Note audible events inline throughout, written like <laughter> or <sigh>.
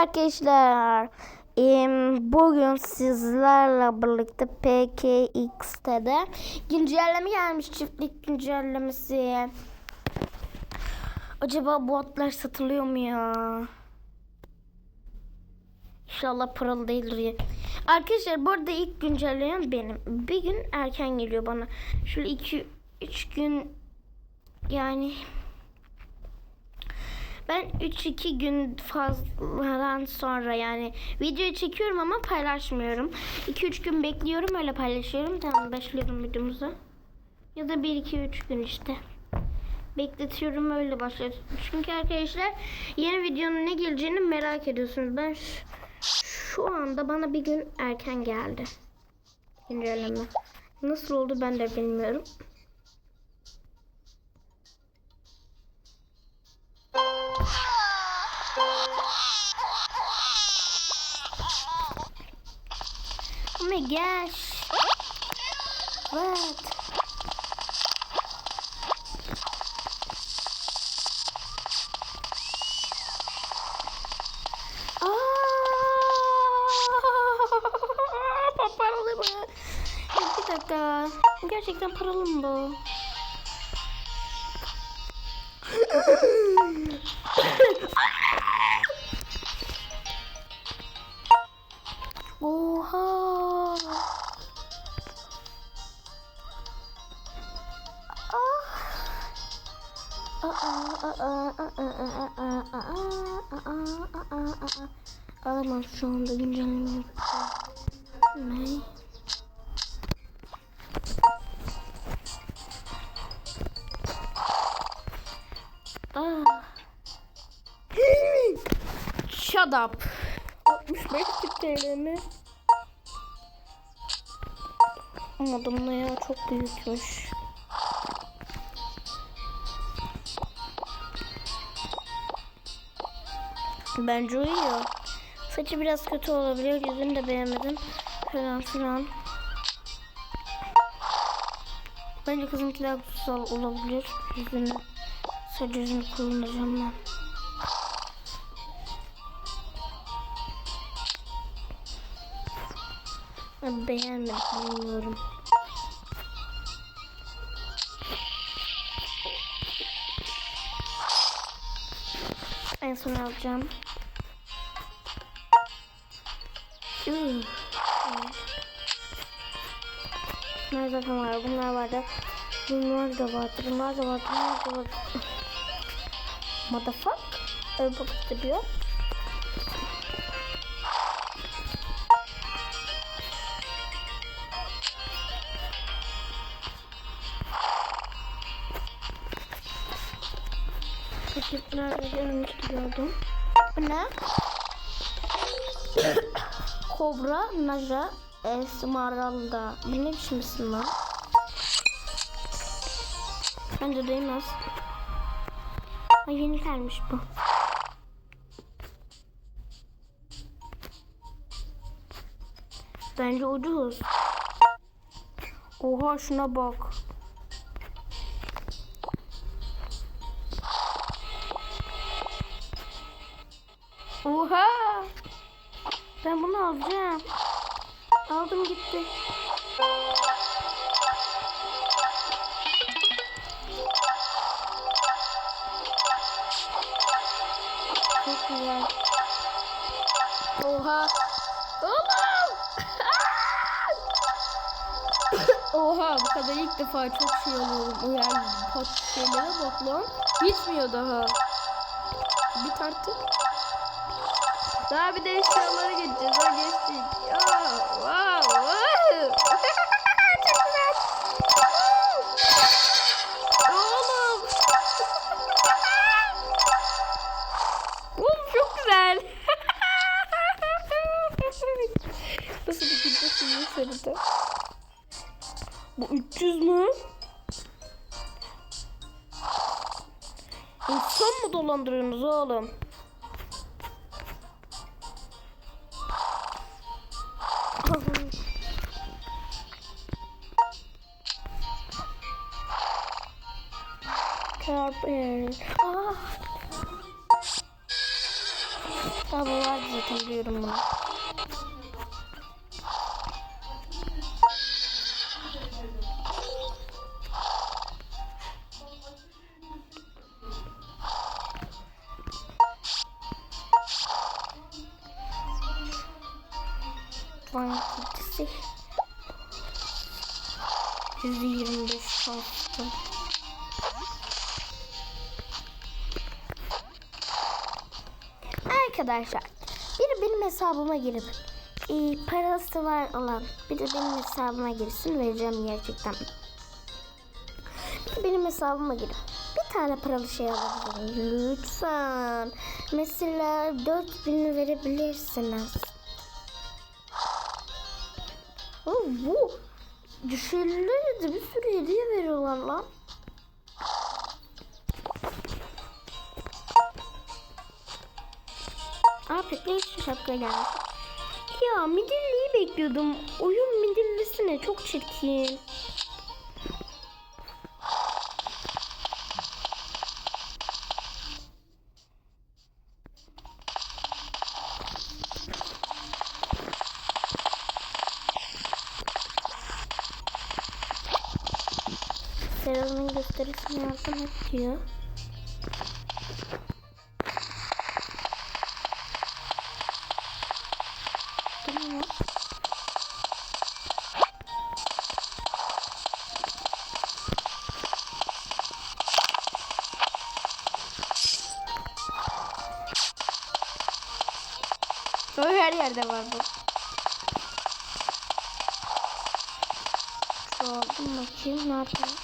arkadaşlar. Bugün sizlerle birlikte PKX'te de güncelleme gelmiş çiftlik güncellemesi. Acaba bu atlar satılıyor mu ya? İnşallah paralı değildir. Arkadaşlar bu arada ilk güncelleyen benim. Bir gün erken geliyor bana. Şöyle 2 3 gün yani ben 3-2 gün fazladan sonra yani video çekiyorum ama paylaşmıyorum. 2-3 gün bekliyorum öyle paylaşıyorum. Tamam başlıyorum videomuza. Ya da 1-2-3 gün işte. Bekletiyorum öyle başlıyorum. Çünkü arkadaşlar yeni videonun ne geleceğini merak ediyorsunuz. Ben şu anda bana bir gün erken geldi. Güncelleme. Nasıl oldu ben de bilmiyorum. Oh my gosh. What? Alamam şu anda güncelleme yapacağım. Ne? Ah. Shut up. 65 TL mi? Anladım ne ya çok büyükmüş. Bence uyuyor. Saçı biraz kötü olabilir. Yüzünü de beğenmedim. Falan filan. Bence kızınkiler güzel olabilir. Yüzünü, saç yüzünü kullanacağım ben. Ben beğenmedim bilmiyorum. En son alacağım. Hmm. Bunlar zaten var. Bunlar vardı. Bunlar da vardı. Bunlar da vardı. Bunlar da vardı. Motherfuck. Öyle bakıp Naja, Esmeralda. Bu ne biçim isim lan? Bence değmez. Ay yeni gelmiş bu. Bence ucuz. Oha şuna bak. Oha! Ben bunu alacağım. Aldım gitti. Çok güzel. Oha! Oğlum! <laughs> Oha bu kadar ilk defa çok şey alıyorum. O yani pot şeylere bak lan. Bitmiyor daha. Bit artık. Daha bir de eşyalara geçeceğiz. Ha geçtik. Ya, wow, wow. <laughs> Çok güzel. Oğlum. <laughs> Oğlum çok güzel. <laughs> Nasıl bir gitmesini sarıda. Bu 300 mü? İnsan mı dolandırıyorsunuz oğlum? Yüzde yirmi beş kalktı. Arkadaşlar biri benim hesabıma girip e, parası var olan biri benim hesabıma girsin vereceğim gerçekten. Benim hesabıma girip bir tane paralı şey alabilirim lütfen. Mesela 4000 verebilirsiniz. Oh, bu düşürülere de bir sürü hediye veriyorlar lan. Aa pekler şu şapka gelmiş. Ya midilliyi bekliyordum. Oyun midillisi ne? Çok çirkin. Seral'ın gösterisini yardım et diyor. O her yerde var bu. Sordum bakayım ne yapayım.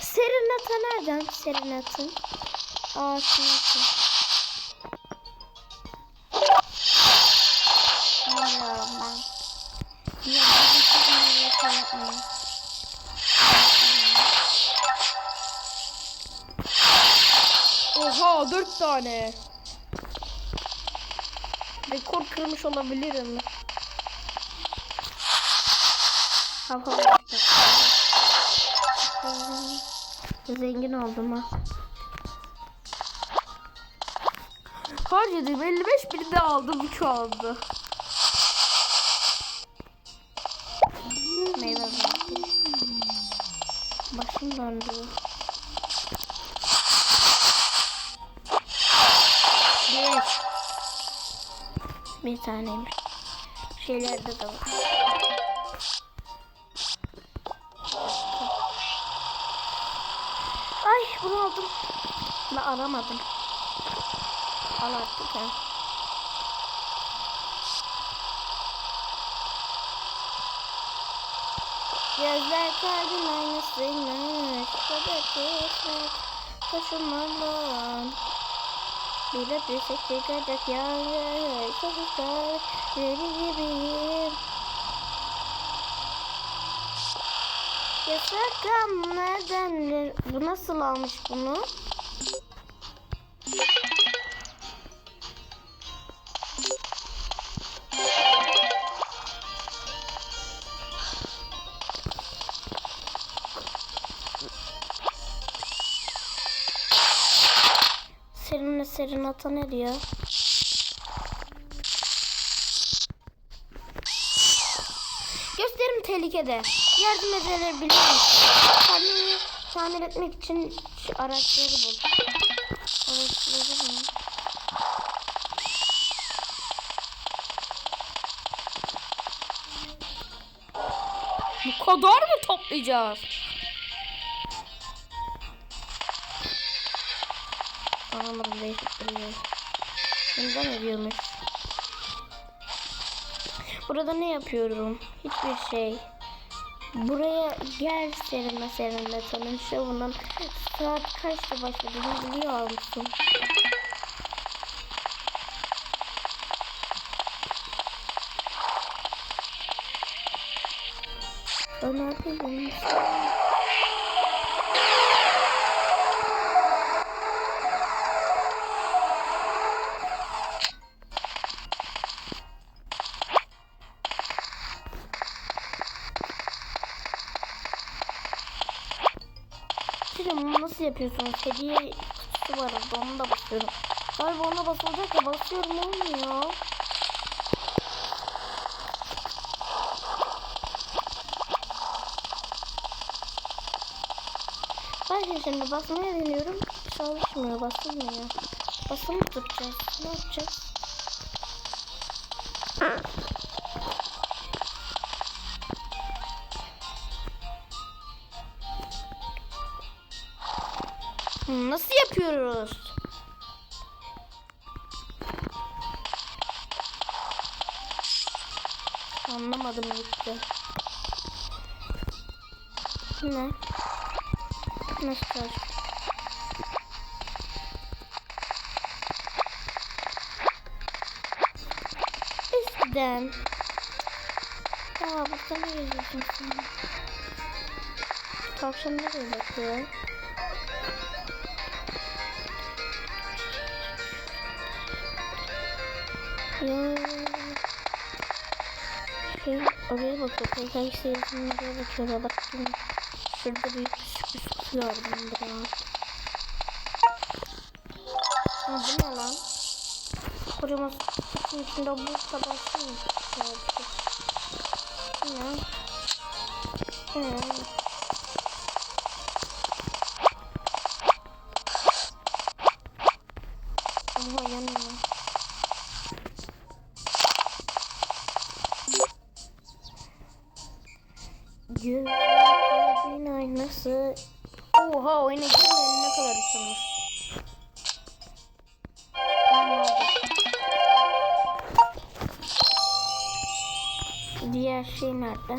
Serenata nereden? Serenat'ın. Aa Serenat'ın. Oha dört tane. Rekor kırmış olabilirim. Zengin oldum ha. Harcadım 55 bini de aldım şu anda. Meyve. Başım döndü. Bir taneymiş. Şeylerde de var. Ay bunu aldım. Ben aramadım. Al artık ha. Gözler kalbin aynasıymış. Kadar kısmet taşımalı. Bir öpüsek çıkacak yalnız. Sokaklar deli gibiyim. Yasak neden? Bu nasıl almış bunu? Serine Serenata ne diyor? Gösterim tehlikede. Yardım edebilirim. Kendini tamir etmek için araçları bul. Araçları bul. Bu kadar mı toplayacağız? Anlamadım değiştiriyor. Bundan ediyormuş. Burada ne yapıyorum? Hiçbir şey. Buraya gel serinle tanım şovunun saat kaçta başladığını biliyor musun? Ben ne yapayım? nasıl yapıyorsunuz? Hediye kutusu var orada onu da basıyorum. Galiba ona basılacak ya basıyorum olmuyor. Ben şimdi basmaya deniyorum. Çalışmıyor, basılmıyor. Basılı tutacağız. Ne yapacağız? Yapıyoruz? Anlamadım gitti. Ne? Nasıl? Eskiden. Aa burada ne yazıyorsun sen? Tavşan nereye bakıyor? Ya. Şey, oraya bakıyor. Hangisi yazın oraya bakıyor. Ya Baktım. Şurada bir sürpriz kutu gördüm biraz. Ha, bu ne lan? Kocaman kutunun içinde bu şey? Evet. Bu ne? Ne? Gözlerin aynası. Oha oyuna girmeyen ne kadar ısınmış. Diğer şey nerede?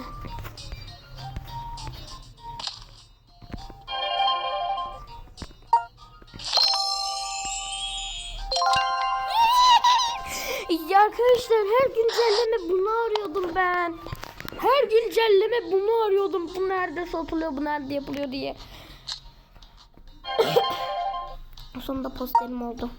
Güncelleme bunu arıyordum. Bu nerede satılıyor, bu nerede yapılıyor diye. <coughs> Sonunda posterim oldu.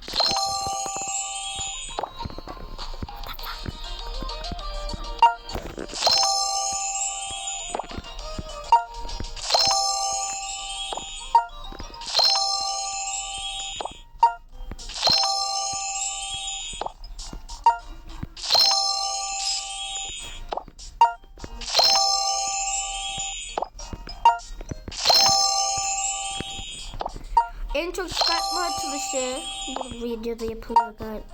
Videoda yapılıyor galiba.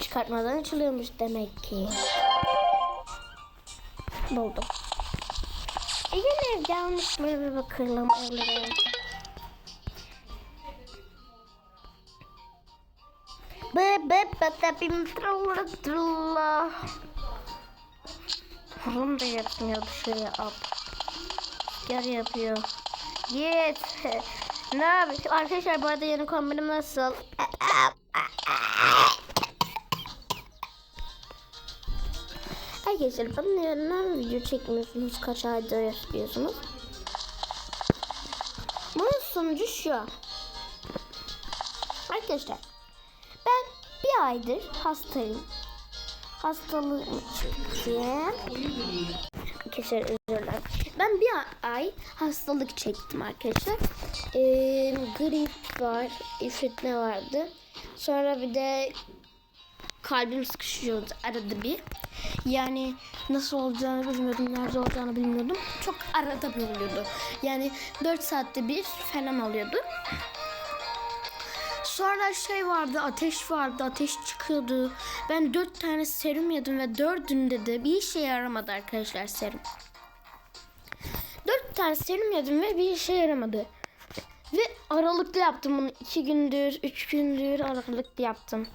Çıkartmadan açılıyormuş demek ki. Buldum. E yine gelmiş mi bir bakalım. Evet. Fırın da yetmiyor dışarıya at. Gel yapıyor. Git. ne yapayım? Arkadaşlar bu arada yeni kombinim nasıl? Arkadaşlar bana neden video çekmiyorsunuz? Kaç aydır yapıyorsunuz? Bunun sonucu şu. Arkadaşlar bir aydır hastayım. Hastalığım çıktı. Arkadaşlar özür. Ben bir ay hastalık çektim arkadaşlar. Ee, grip var, üfletme vardı. Sonra bir de kalbim sıkışıyordu arada bir. Yani nasıl olacağını bilmiyordum, nerede olacağını bilmiyordum. Çok arada bir oluyordu. Yani 4 saatte bir falan oluyordu. Sonra şey vardı, ateş vardı, ateş çıkıyordu. Ben dört tane serum yedim ve dördünde de bir işe yaramadı arkadaşlar serum. Dört tane serum yedim ve bir işe yaramadı. Ve aralıklı yaptım bunu. iki gündür, üç gündür aralıklı yaptım.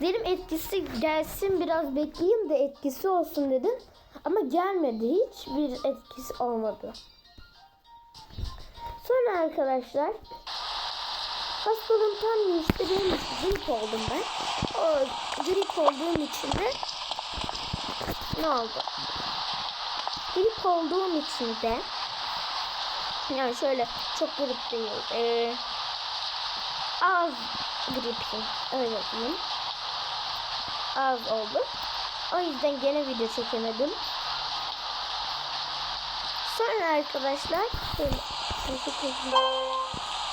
Dedim etkisi gelsin biraz bekleyeyim de etkisi olsun dedim. Ama gelmedi. Hiçbir etkisi olmadı. Sonra arkadaşlar hastalığım tam. Benim grip oldum ben. O grip olduğum için de ne oldu? Grip olduğum için de yani şöyle çok grip değil. Ee, az gripim. Öyle diyeyim. Az oldu. O yüzden gene video çekemedim. Sonra arkadaşlar şöyle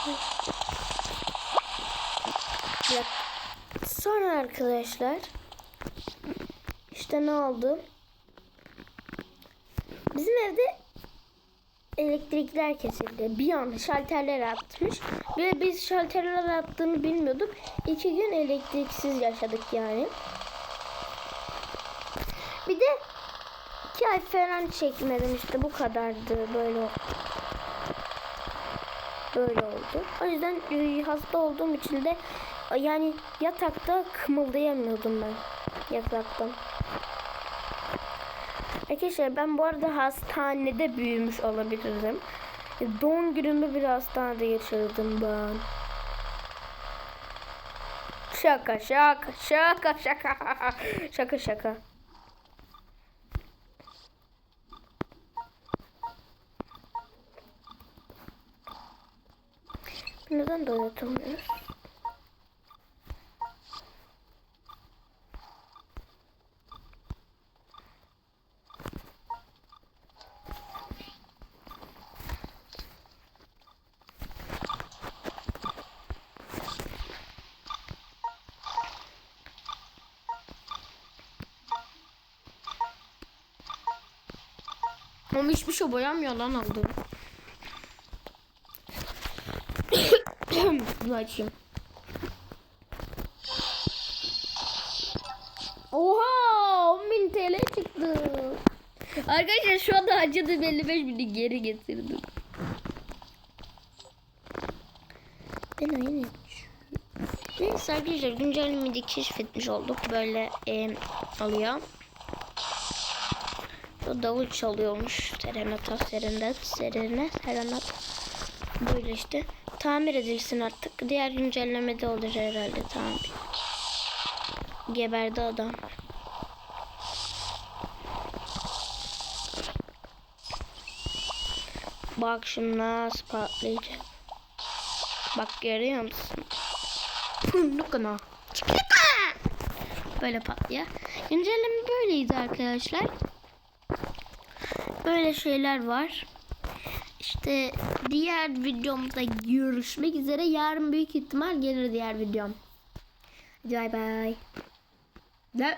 Bir dakika. Sonra arkadaşlar işte ne oldu? Bizim evde elektrikler kesildi. Bir anda şalterler atmış. Ve biz şalterler attığını bilmiyorduk. İki gün elektriksiz yaşadık yani. Bir de iki ay falan çekmedim işte bu kadardı böyle böyle oldu. O yüzden e, hasta olduğum için de yani yatakta kımıldayamıyordum ben yataktan. Arkadaşlar ben bu arada hastanede büyümüş olabilirim. Doğum günümü bir hastanede geçirdim ben. Şaka şaka şaka şaka <laughs> şaka şaka. Neden böyle Ama hiçbir şey boyanmıyor lan aldı. <coughs> Bunu açayım. Oha 10.000 TL çıktı. Arkadaşlar şu anda harcadığım 55 bini geri getirdim. Ben yapıyorum. Neyse arkadaşlar güncellemeyi keşfetmiş olduk. Böyle e, alıyor. Davul çalıyormuş. Serenata, serenat, serenat, serenat. Böyle işte. Tamir edilsin artık. Diğer güncellemede olur herhalde tamir. Geberdi adam. Bak şimdi nasıl patlayacak. Bak görüyor musun? Çıklıka. Böyle patlıyor. Güncelleme böyleydi arkadaşlar. Böyle şeyler var. İşte diğer videomda görüşmek üzere. Yarın büyük ihtimal gelir diğer videom. Bye bye. Ne?